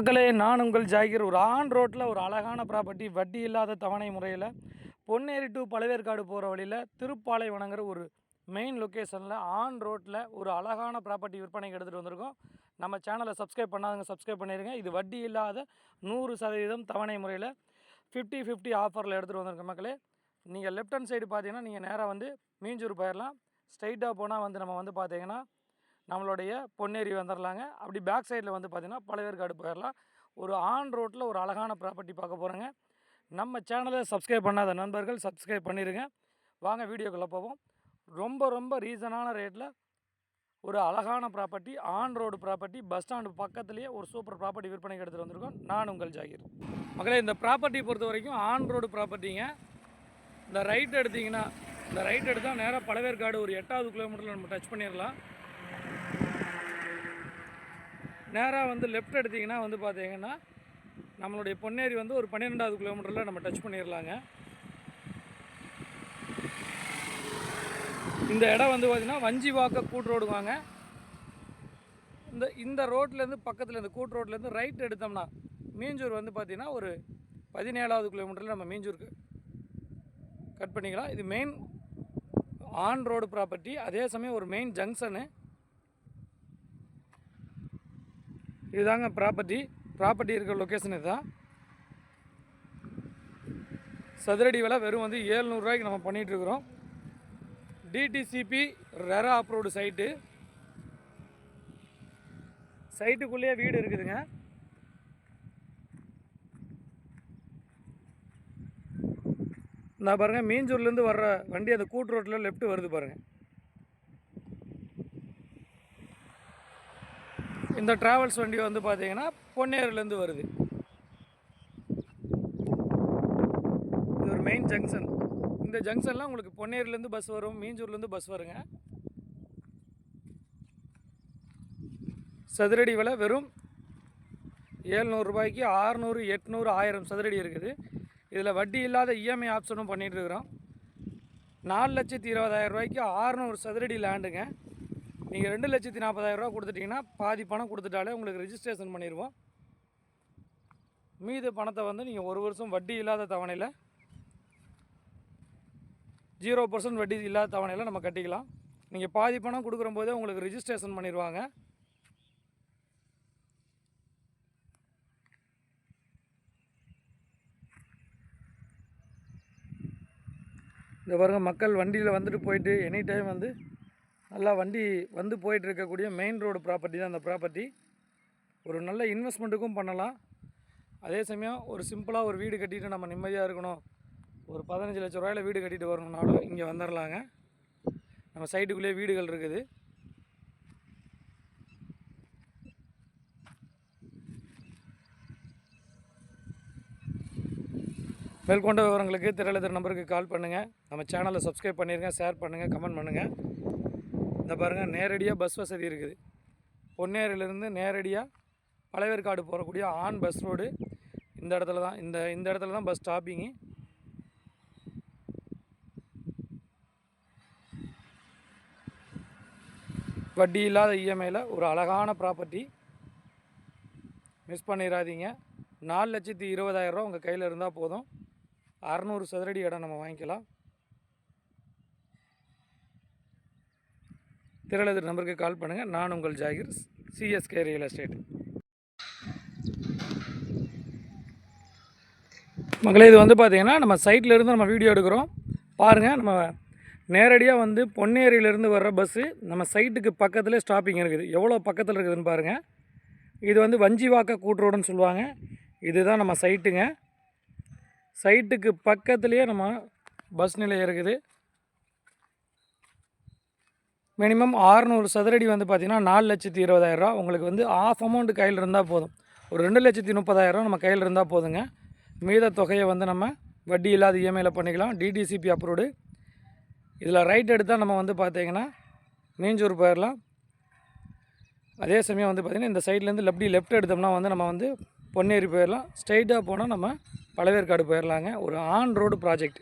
மக்களே நான் உங்கள் ஜாகிர். ஒரு ஆன் ரோட்டில் ஒரு அழகான ப்ராப்பர்ட்டி வட்டி இல்லாத தவணை முறையில் பொன்னேரி டு பழவேற்காடு போகிற வழியில் திருப்பாலைவனங்கிற ஒரு மெயின் லொக்கேஷனில் ஆன் ரோட்டில் ஒரு அழகான ப்ராப்பர்ட்டி விற்பனைக்கு எடுத்துகிட்டு வந்திருக்கோம். நம்ம சேனலை சப்ஸ்கிரைப் பண்ணாதவங்க சப்ஸ்கிரைப் பண்ணிடுங்க இது வட்டி இல்லாத நூறு சதவீதம் தவணை முறையில் ஃபிஃப்டி ஃபிஃப்டி ஆஃபரில் எடுத்துகிட்டு வந்திருக்கோம் மக்களே. நீங்கள் லெஃப்ட் ஹேண்ட் சைடு பார்த்தீங்கன்னா நீங்கள் நேராக வந்து மீஞ்சூர் போயிடலாம் ஸ்ட்ரைட்டாக போனால் வந்து நம்ம வந்து பார்த்தீங்கன்னா நம்மளுடைய பொன்னேரி வந்துடலாங்க அப்படி பேக் சைடில் வந்து பார்த்திங்கன்னா பழவேற்காடு போயிடலாம் ஒரு ஆன் ரோட்டில் ஒரு அழகான ப்ராப்பர்ட்டி பார்க்க போகிறோங்க நம்ம சேனலை சப்ஸ்கிரைப் பண்ணாத நண்பர்கள் சப்ஸ்கிரைப் பண்ணிடுங்க வாங்க வீடியோக்குள்ளே போவோம். ரொம்ப ரொம்ப ரீசனான ரேட்டில் ஒரு அழகான property on road property bus stand பக்கத்துலேயே ஒரு சூப்பர் ப்ராப்பர்ட்டி விற்பனைக்கு எடுத்துகிட்டு வந்திருக்கோம். நான் உங்கள் ஜாகிர். மக்களே இந்த ப்ராப்பர்ட்டி பொறுத்த வரைக்கும் ஆன் ரோடு ப்ராப்பர்ட்டிங்க இந்த ரைட் எடுத்திங்கன்னா இந்த ரைட் எடுத்தால் நேராக பழவேற்காடு ஒரு எட்டாவது கிலோமீட்டரில் நம்ம டச் பண்ணிடலாம் நேராக வந்து லெஃப்ட் எடுத்திங்கன்னா வந்து பார்த்தீங்கன்னா நம்மளுடைய பொன்னேரி வந்து ஒரு பன்னிரெண்டாவது கிலோமீட்டரில் நம்ம டச் பண்ணிடலாங்க இந்த இடம் வந்து பார்த்திங்கன்னா வஞ்சி வாக்க கூட்டு ரோடு வாங்க. இந்த இந்த ரோட்லேருந்து பக்கத்தில் இந்த கூட்டு ரோட்லேருந்து ரைட் எடுத்தோம்னா மீஞ்சூர் வந்து பார்த்திங்கன்னா ஒரு பதினேழாவது கிலோமீட்டரில் நம்ம மீஞ்சூருக்கு கட் பண்ணிக்கலாம். இது மெயின் ஆன் ரோடு ப்ராப்பர்ட்டி அதே சமயம் ஒரு மெயின் ஜங்ஷனு இதுதாங்க ப்ராப்பர்ட்டி ப்ராப்பர்ட்டி இருக்கிற லொக்கேஷன் இதுதான். சதுரடி விலை வெறும் வந்து ஏழ்நூறுரூவாய்க்கு நம்ம பண்ணிகிட்டு இருக்கிறோம். டிடிசிபி ரெரா அப்ரூவ்டு சைட்டு சைட்டுக்குள்ளேயே வீடு இருக்குதுங்க. நான் பாருங்கள் மீஞ்சூர்லேருந்து வர்ற வண்டி அந்த கூட்டு ரோட்டில் லெஃப்ட்டு வருது பாருங்கள் இந்த டிராவல்ஸ் வண்டி வந்து பார்த்தீங்கன்னா பொன்னேரிலேருந்து வருது. இது ஒரு மெயின் ஜங்ஷன் இந்த ஜங்ஷன்லாம் உங்களுக்கு பொன்னேரிலேருந்து பஸ் வரும் மீஞ்சூர்லேருந்து பஸ் வருங்க. சதுரடி விலை வெறும் ஏழ்நூறுபாய்க்கு ஆறுநூறு எட்நூறு ஆயிரம் சதுரடி இருக்குது. இதில் வட்டி இல்லாத இஎம்ஐ ஆப்ஷனும் பண்ணிகிட்டு இருக்கிறோம். நாலு லட்சத்தி இருபதாயிரம் ரூபாய்க்கு ஆறுநூறு சதுரடி லேண்டுங்க நீங்கள் ரெண்டு லட்சத்தி நாற்பதாயிரரூவா கொடுத்துட்டிங்கன்னா பாதி பணம் கொடுத்துட்டாலே உங்களுக்கு ரெஜிஸ்ட்ரேஷன் பண்ணிடுவோம் மீது பணத்தை வந்து நீங்கள் ஒரு வருஷம் வட்டி இல்லாத தவணையில் ஜீரோ பர்சன்ட் வட்டி இல்லாத தவணையில் நம்ம கட்டிக்கலாம். நீங்கள் பாதி பணம் கொடுக்குற போதே உங்களுக்கு ரெஜிஸ்ட்ரேஷன் பண்ணிடுவாங்க இந்த பாருங்கள் மக்கள் வண்டியில் வந்துட்டு போயிட்டு எனி டைம் வந்து நல்லா வண்டி வந்து போயிட்டு இருக்கக்கூடிய மெயின் ரோடு ப்ராப்பர்ட்டி தான் அந்த ப்ராப்பர்ட்டி ஒரு நல்ல இன்வெஸ்ட்மெண்ட்டுக்கும் பண்ணலாம். அதே சமயம் ஒரு சிம்பிளாக ஒரு வீடு கட்டிட்டு நம்ம நிம்மதியாக இருக்கணும். ஒரு பதினஞ்சு லட்ச ரூபாயில் வீடு கட்டிட்டு வரணும்னாலும் இங்கே வந்துடலாங்க நம்ம சைட்டுக்குள்ளேயே வீடுகள் இருக்குது. மேற்கொண்ட விவரங்களுக்கு திரையில நம்பருக்கு கால் பண்ணுங்கள் நம்ம சேனலை சப்ஸ்கிரைப் பண்ணிடுங்க ஷேர் பண்ணுங்கள் கமெண்ட் பண்ணுங்கள் இந்த பாருங்கள் நேரடியாக பஸ் வசதி இருக்குது. பொன்னேரியிலேருந்து நேரடியாக பழையவேற்காடு போகக்கூடிய ஆன் பஸ் ரோடு இந்த இடத்துல தான் இந்த இந்த இடத்துல தான் பஸ் ஸ்டாப்பிங்கு வட்டி இல்லாத இஎம்ஐயில் ஒரு அழகான ப்ராப்பர்ட்டி மிஸ் பண்ணிடாதீங்க நாலு லட்சத்தி இருபதாயிரரூவா உங்கள் கையில் இருந்தால் போதும். அறநூறு சதுரடி இடம் நம்ம வாங்கிக்கலாம். திரளது நம்பருக்கு கால் பண்ணுங்கள் நான் உங்கள் ஜாகிர். சிஎஸ்கே ரியல் எஸ்டேட் மக்களே இது வந்து பார்த்திங்கன்னா நம்ம சைட்டில் இருந்து நம்ம வீடியோ எடுக்கிறோம். பாருங்கள் நம்ம நேரடியாக வந்து பொன்னேரியிலேருந்து வர்ற பஸ்ஸு நம்ம சைட்டுக்கு பக்கத்துலேயே ஸ்டாப்பிங் இருக்குது. எவ்வளோ பக்கத்தில் இருக்குதுன்னு பாருங்கள் இது வந்து வஞ்சிவாக்க கூட்டுரோடுன்னு சொல்லுவாங்க. இதுதான் நம்ம சைட்டுங்க சைட்டுக்கு பக்கத்துலேயே நம்ம பஸ் நிலையம் இருக்குது. மினிமம் ஆறுநூறு சதுரடி வந்து பார்த்திங்கன்னா நாலு லட்சத்தி இருபதாயிரரூவா உங்களுக்கு வந்து ஆஃப் அமௌண்ட் கையில் இருந்தால் போதும். ஒரு ரெண்டு லட்சத்தி முப்பதாயிரரூவா நம்ம கையில் இருந்தால் போதுங்க. மீத தொகையை வந்து நம்ம வட்டி இல்லாத இஎம்ஐயில் பண்ணிக்கலாம். டிடிசிபி அப்ரூவ்டு இதில் ரைட் எடுத்தால் நம்ம வந்து பார்த்திங்கன்னா மீஞ்சூர் போயிடலாம் அதே சமயம் வந்து பார்த்திங்கன்னா இந்த சைட்லேருந்து லெப்டி லெஃப்ட் எடுத்தோம்னா வந்து நம்ம வந்து பொன்னேரி போயிடலாம் ஸ்ட்ரைட்டாக போனால் நம்ம பழவேற்காடு போயிடலாங்க ஒரு ஆன் ரோடு ப்ராஜெக்ட்